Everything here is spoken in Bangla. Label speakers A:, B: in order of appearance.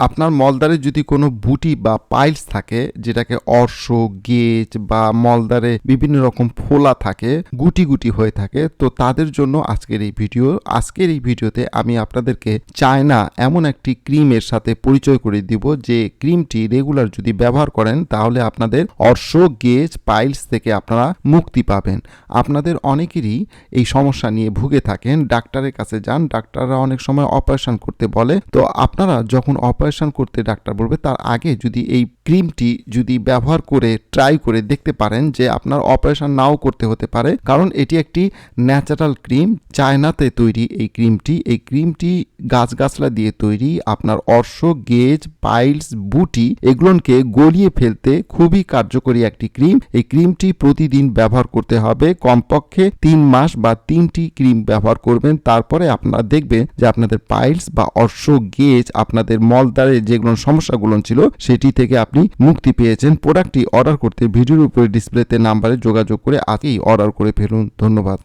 A: আপনার মলদারে যদি কোনো বুটি বা পাইলস থাকে, যেটাকে অর্শ গেজ বা মলদারে বিভিন্ন রকম ফোলা থাকে, গুটি গুটি হয়ে থাকে, তো তাদের জন্য আজকের এই ভিডিও, আজকের এই ভিডিওতে আমি আপনাদেরকে চায়না এমন একটি ক্রিমের সাথে পরিচয় করে দিব, যে ক্রিমটি রেগুলার যদি ব্যবহার করেন, তাহলে আপনাদের অর্শ গেজ পাইলস থেকে আপনারা মুক্তি পাবেন। আপনাদের অনেকেরই এই সমস্যা নিয়ে ভুগে থাকেন, ডাক্তারের কাছে যান, ডাক্তাররা অনেক সময় অপারেশন করতে বলে, তো আপনারা যখন অপারেশন করতে ডাক্তার বলবে তার আগে যদি এই ক্রিমটি যদি ব্যবহার করে ট্রাই করে দেখতে পারেন যে আপনার অপারেশন নাও করতে হতে পারে, কারণ এটি একটি ন্যাচারাল ক্রিম চায়নাতে তৈরি এই ক্রিমটি। এই ক্রিমটি গাছগাছলা দিয়ে তৈরি, আপনার অর্শ, গেজ পাইলস বুটি এগুলোকে গলিয়ে ফেলতে খুবই কার্যকরী একটি ক্রিম। এই ক্রিমটি প্রতিদিন ব্যবহার করতে হবে, কমপক্ষে তিন মাস বা তিনটি ক্রিম ব্যবহার করবেন। তারপরে আপনারা দেখবেন যে আপনাদের পাইলস বা অর্শ, গেজ, আপনাদের মলদারে যেগুলো সমস্যাগুলো ছিল, সেটি থেকে আপনি মুক্তি পেয়েছেন। প্রোডাক্টটি অর্ডার করতে ভিডিওর উপরে ডিসপ্লেতে নাম্বারে যোগাযোগ করে আগেই অর্ডার করে ফেলুন। ধন্যবাদ।